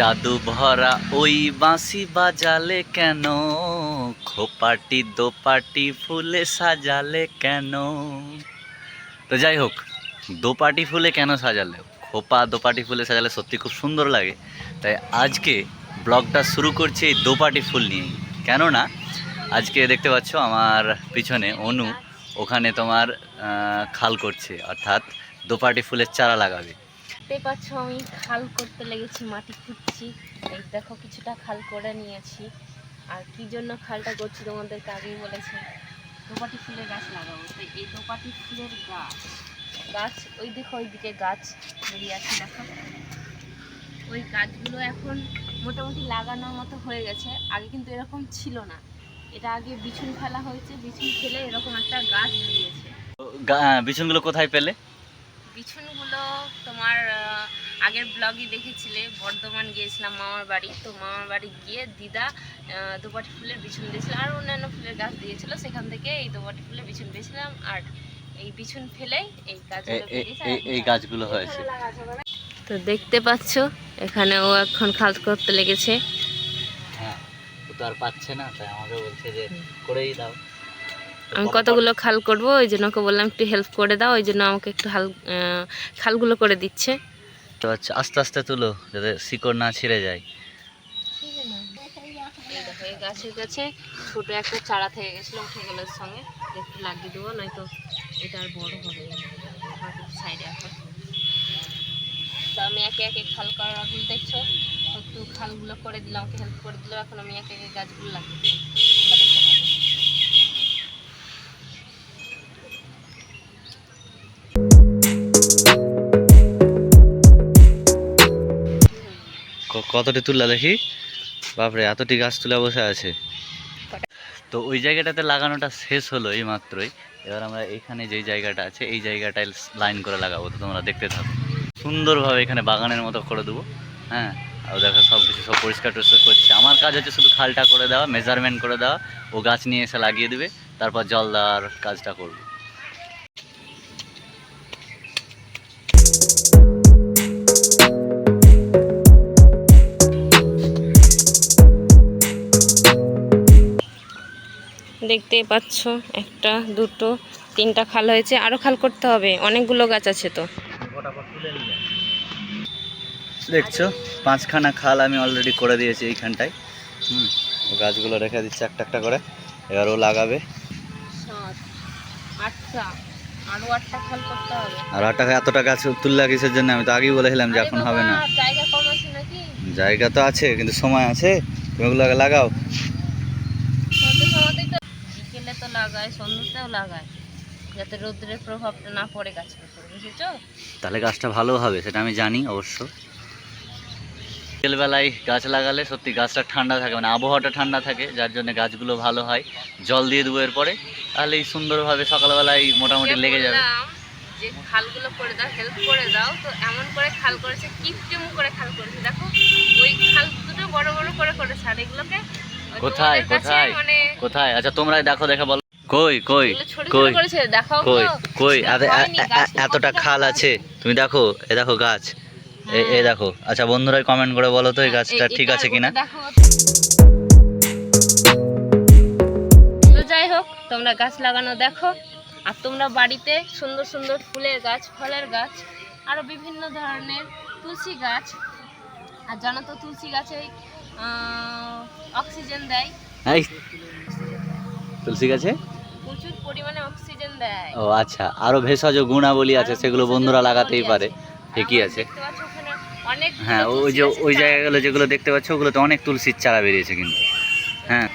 জাদু ভরা ওই বাঁশি বাজালে কেন? খোপাটি, দোপাটি ফুলে সাজালে কেন? তো যাই হোক, দোপাটি ফুলে কেন সাজালে? খোপা, দোপাটি ফুলে সাজালে সত্যি খুব সুন্দর লাগে। তাই আজকে ব্লগটা শুরু করছি এই দোপাটি ফুল নিয়েই। কেননা, আজকে দেখতে পাচ্ছ আমার পিছনে অনু, ওখানে তোমার খাল করছে। অর্থাৎ দোপাটি ফুলের চারা লাগাবে। দেখতে পাচ্ছ আমি খাল করতে লেগেছি মাটি খুঁজছি এই দেখো কিছুটা খাল করে নিয়েছি। আর কি জন্য খালটা করছি তোমাদেরকে আগেই বলেছি। দোপাটি ফুলের গাছ লাগাবো। তো এই দোপাটি ফুলের গাছ। গাছ ওই দেখো ওইদিকে গাছ বেরিয়ে আছে দেখো। ওই গাছগুলো এখন মোটামুটি লাগানোর মতো হয়ে গেছে। আগে কিন্তু এরকম ছিল না। এটা আগে বিছুন ফেলা হয়েছে বিছুন ফেলে এরকম একটা গাছ বেরিয়েছে। বিছুনগুলো কোথায় পেলে? বিছুনগুলো তোমার আগের ব্লগই দেখেছিলে বর্ধমান গিয়েছিলাম মামার বাড়ি। তো মামার বাড়ি গিয়ে দিদা দোপাটি ফুলের বিছুন দিয়েছিল আর অন্যান্য ফুলের গাছ দিয়েছিল। সেখান থেকে এই দোপাটি ফুলের বিছুন দিয়েছিলাম আর এই বিছুন ফেলেই এই এই- গাছগুলো হয়েছে। তো দেখতে পাচ্ছ এখানে ও এখন কাজ করতে লেগেছে। হ্যাঁ ও তো আর পাচ্ছে না তাই আমাকে বলছে যে করেই দাও। আমি কতগুলো খাল করব ওই জন্য ওকে বললাম একটু হেল্প করে দাও ওই জন্য আমাকে একটু হাল খালগুলো করে দিচ্ছে। তো আচ্ছা আস্তে আস্তে তুলো যাতে শিকড় না ছিঁড়ে যায়। গাছের কাছে ছোট একটা চারা থেকে গেছিল উঠে গেল সঙ্গে। একটু লাগিয়ে দেবো নয়তো এটা আর বড় হবে সাইডে এখন। তো আমি একে একে খাল করার দেখছ। একটু খালগুলো করে দিলাম আমাকে হেল্প করে দিল এখন আমি একে একে গাছগুলো লাগিয়ে দিই কতটি তুললা দেখি? বাপরে, এতটি গাছ তুলে বসে আছে। তো ওই জায়গাটাতে লাগানোটা শেষ হলো এই মাত্রই এবার আমরা এখানে যেই জায়গাটা আছে, এই জায়গাটায় লাইন করে লাগাবো। তো তোমরা দেখতে থাকো। সুন্দরভাবে এখানে বাগানের মতো করে দেবো। হ্যাঁ? আর দেখো সব কিছু সব পরিষ্কার টরিষ্কার করছে। আমার কাজ হচ্ছে শুধু খালটা করে দেওয়া মেজারমেন্ট করে দেওয়া। ও গাছ নিয়ে এসে লাগিয়ে দেবে। তারপর জল দেওয়ার কাজটা করব। দেখতে পাচ্ছ একটা দুটো তিনটা খাল হয়েছে। আরও খাল করতে হবে অনেকগুলো গাছ আছে তো। দেখছ পাঁচখানা খাল আমি অলরেডি করে দিয়েছি এইখানটায়। হুম গাছগুলো রেখে দিচ্ছে একটা একটা করে এবার ও লাগাবে। আটটা আর একটা এতটা গাছ তুললা কিসের জন্য? আমি তো আগেই বলেছিলাম যে এখন হবে না। জায়গা তো আছে কিন্তু সময় আছে। তুমি ওগুলো লাগাও সন্ধ্যে সময়তেই তো বিকেলে তো লাগায় সন্ধ্যাতেও লাগায় যাতে রোদ্রের প্রভাবটা না পড়ে গাছের উপর বুঝেছ? তাহলে গাছটা ভালো হবে সেটা আমি জানি অবশ্য। বিকেলবেলায় গাছ লাগালে সত্যি গাছটা ঠান্ডা থাকে মানে আবহাওয়াটা ঠান্ডা থাকে যার জন্য গাছগুলো ভালো হয়। জল দিয়ে দেবো এরপরে তাহলে এই সুন্দরভাবে সকালবেলায় মোটামুটি লেগে যাবে। যে খালগুলো করে দাও হেল্প করে দাও তো এমন করে খাল করেছে কিপটেমু করে খাল করেছে। দেখো ওই খাল দুটো বড় বড় করে করেছে আর এগুলোকে কোথায় কোথায়? মানে কোথায়? আচ্ছা তোমরা দেখো দেখে বলো। কই কই কই কই কই এতটা খাল আছে তুমি দেখো এ দেখো গাছ। এ- হ্যাঁ। দেখো আচ্ছা বন্ধুরাই কমেন্ট করে বলো তো এই হ্যাঁ, গাছটা ঠিক আছে কিনা? তো। যাই হোক তোমরা গাছ লাগানো দেখো আর তোমরা বাড়িতে সুন্দর সুন্দর ফুলের গাছ ফলের গাছ আরও বিভিন্ন ধরনের তুলসী গাছ। আর জানো তো তুলসী গাছে অক্সিজেন দেয়। তুলসী গাছে? প্রচুর পরিমাণে অক্সিজেন দেয়। ও আচ্ছা। আরও ভেষজ গুণাবলী আছে সেগুলো বন্ধুরা লাগাতেই পারে। ঠিকই আছে। অনেক হ্যাঁ ওই যে ওই জায়গাগুলো যেগুলো দেখতে পাচ্ছ ওগুলোতে অনেক তুলসীর চারা বেরিয়েছে কিন্তু। হ্যাঁ।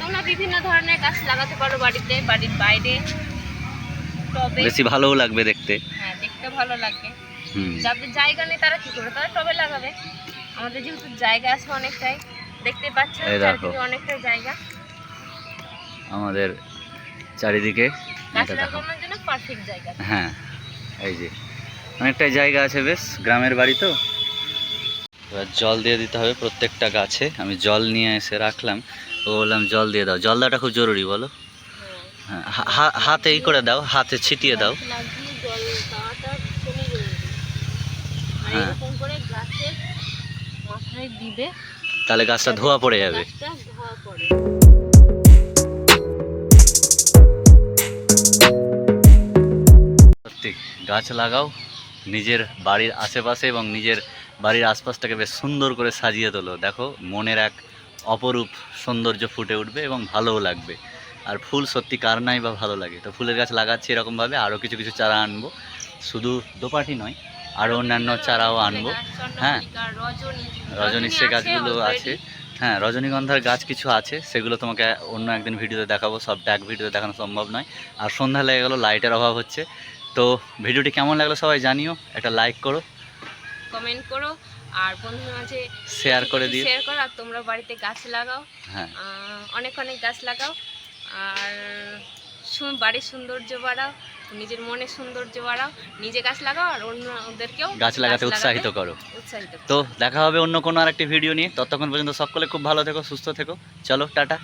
তোমরা বিভিন্ন ধরনের গাছ লাগাতে পারো বাড়িতে বাড়ির বাইরে টবে। বেশি ভালোও লাগবে দেখতে। হ্যাঁ দেখতে ভালো লাগবে। হুম। যাদের জায়গা নেই তারা কি করবে? তারা টবে লাগাবে। আমাদের যেহেতু জায়গা আছে অনেকটাই দেখতে পাচ্ছেন অনেকটাই জায়গা। আমাদের চারিদিকে হ্যাঁ এই যে অনেকটাই জায়গা আছে বেশ গ্রামের বাড়ি তো। এবার জল দিয়ে দিতে হবে প্রত্যেকটা গাছে। আমি জল নিয়ে এসে রাখলাম। ও বললাম জল দিয়ে দাও। জল দেওয়াটা খুব জরুরি বলো। হ্যাঁ হাতে ই করে দাও হাতে ছিটিয়ে দাও। হ্যাঁ। তাহলে গাছটা ধোয়া পড়ে যাবে। ধোয়া পড়ে। সত্যি গাছ লাগাও, নিজের বাড়ির আশেপাশে এবং নিজের বাড়ির আশপাশটাকে বেশ সুন্দর করে সাজিয়ে তোলো। দেখো, মনের এক অপরূপ সৌন্দর্য ফুটে উঠবে এবং ভালোও লাগবে। আর ফুল সত্যি কার নাই বা ভালো লাগে? তো ফুলের গাছ লাগাচ্ছি এরকমভাবে, আরও কিছু কিছু চারা আনব। শুধু দোপাটি নয়, আরও অন্যান্য চারাও আনব। হ্যাঁ। রজনী রজনীর সে গাছগুলো আছে। হ্যাঁ রজনীগন্ধার গাছ কিছু আছে, সেগুলো তোমাকে অন্য একদিন ভিডিওতে দেখাবো। সব ট্যাগ ভিডিওতে দেখানো সম্ভব নয়। আর সন্ধ্যা লেগে গেলো, লাইটের অভাব হচ্ছে। তো ভিডিওটি কেমন লাগল সবাই জানিও একটা লাইক করো। কমেন্ট করো আর বন্ধুদের মাঝে শেয়ার করে দিও। শেয়ার করো আর তোমরা বাড়িতে গাছ লাগাও। হ্যাঁ। অনেক অনেক গাছ লাগাও। আর বাড়ির সৌন্দর্য বাড়াও নিজের মনে সৌন্দর্য বাড়াও। নিজে গাছ লাগাও আর অন্য ওদেরকেও গাছ লাগাতে উৎসাহিত করো। উৎসাহিত তো দেখা হবে অন্য কোনো আরেকটি ভিডিও নিয়ে। ততক্ষণ পর্যন্ত সকলে খুব ভালো থেকো সুস্থ থেকো। চলো টাটা।